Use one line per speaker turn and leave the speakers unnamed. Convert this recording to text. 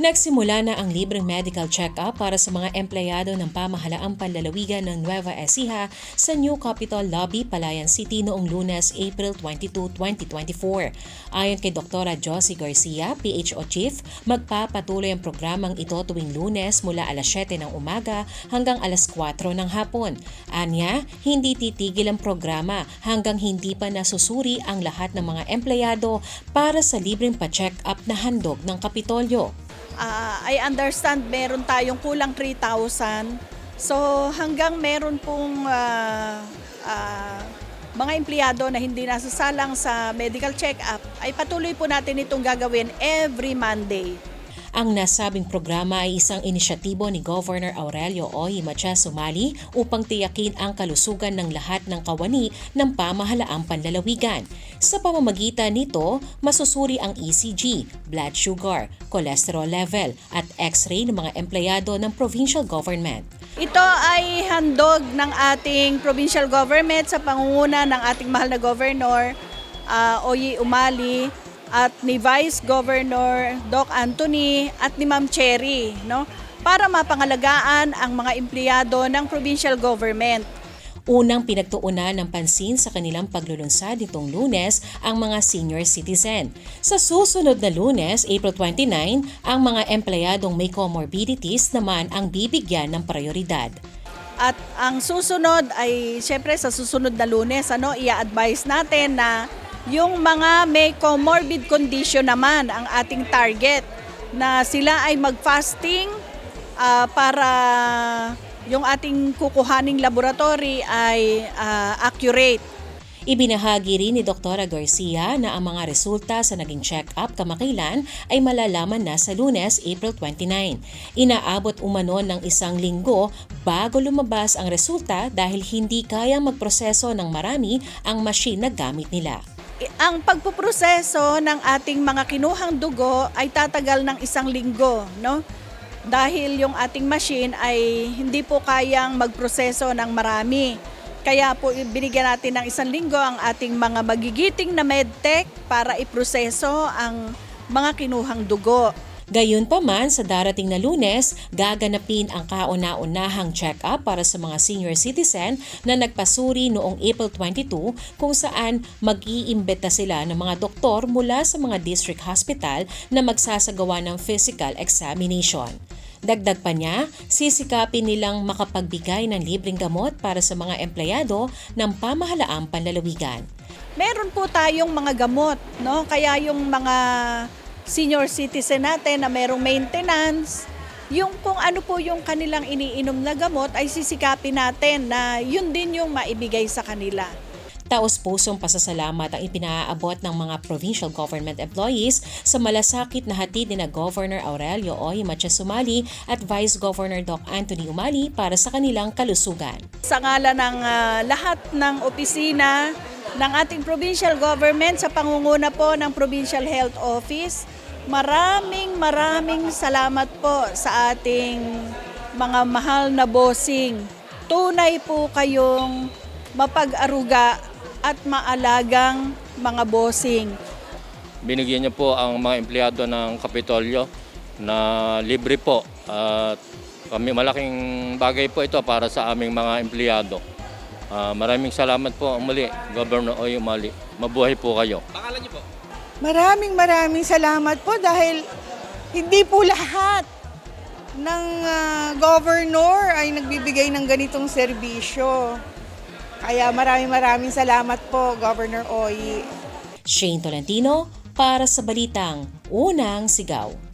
Nagsimula na ang libreng medical check-up para sa mga empleyado ng pamahalaang panlalawigan ng Nueva Ecija sa New Capitol Lobby, Palayan City noong lunes, April 22, 2024. Ayon kay Dr. Josie Garcia, PHO Chief, magpapatuloy ang programang ito tuwing lunes mula alas 7 ng umaga hanggang alas 4 ng hapon. Anya, hindi titigil ang programa hanggang hindi pa nasusuri ang lahat ng mga empleyado para sa libreng pa-check up na handog ng Kapitolyo.
Ah, I understand meron tayong kulang 3,000. So hanggang meron pong ah, ah, mga empleyado na hindi nasasalang sa medical check-up, ay patuloy po natin itong gagawin every Monday.
Ang nasabing programa ay isang inisyatibo ni Governor Aurelio Oy Macha Sumali upang tiyakin ang kalusugan ng lahat ng kawani ng pamahalaang panlalawigan. Sa pamamagitan nito, masusuri ang ECG, blood sugar, cholesterol level at x-ray ng mga empleyado ng provincial government.
Ito ay handog ng ating provincial government sa pangunguna ng ating mahal na governor, ah, Oyi Umali, at ni Vice Governor Doc Anthony at ni Ma'am Cherry, no? Para mapangalagaan ang mga empleyado ng provincial government.
Unang pinagtuunan ng pansin sa kanilang paglulunsad nitong lunes ang mga senior citizen. Sa susunod na lunes, April 29, ang mga empleyadong may comorbidities naman ang bibigyan ng prioridad.
At ang susunod ay syempre sa susunod na lunes ano i-advise natin na yung mga may comorbid condition naman ang ating target na sila ay mag-fasting ah, para yung ating kukuhaning laboratory ay ah, accurate.
Ibinahagi rin ni Dr. Garcia na ang mga resulta sa naging check-up kamakailan ay malalaman na sa lunes, April 29. Inaabot umano ng isang linggo bago lumabas ang resulta dahil hindi kayang magproseso ng marami ang machine na gamit nila.
Ang pagpuproseso ng ating mga kinuhang dugo ay tatagal ng isang linggo, no? Dahil yung ating machine ay hindi po kayang magproseso ng marami. Kaya po binigyan natin ng isang linggo ang ating mga magigiting na medtech para iproseso ang mga kinuhang dugo.
Gayunpaman, sa darating na lunes, gaganapin ang kauna-unahang check-up para sa mga senior citizen na nagpasuri noong April 22 kung saan mag-iimbeta sila ng mga doktor mula sa mga district hospital na magsasagawa ng physical examination. Dagdag pa niya, sisikapin nilang makapagbigay ng libreng gamot para sa mga empleyado ng pamahalaang panlalawigan.
Meron po tayong mga gamot, no? Kaya yung mga senior citizen natin na merong maintenance, yung kung ano po yung kanilang iniinom na gamot ay sisikapin natin na yun din yung maibigay sa kanila.
Taos-pusong pasasalamat ang ipinaabot ng mga provincial government employees sa malasakit na hatid ni na Governor Aurelio Oy Macha Sumali at Vice Governor Doc Anthony Umali para sa kanilang kalusugan.
Sa ngala ng ah, lahat ng opisina ng ating provincial government sa pangunguna po ng Provincial Health Office, maraming maraming salamat po sa ating mga mahal na bossing. Tunay po kayong mapag-aruga at maalagang mga bossing.
binigyan niyo po ang mga empleyado ng Kapitolyo na libre po at kami malaking bagay po ito para sa aming mga empleyado. Ah, maraming salamat po muli, Governor Oy Umali. Mabuhay po kayo.
Maraming maraming salamat po dahil hindi po lahat ng ah, governor ay nagbibigay ng ganitong serbisyo. Kaya maraming maraming salamat po, Governor Oyi.
Shane Tolentino para sa Balitang Unang Sigaw.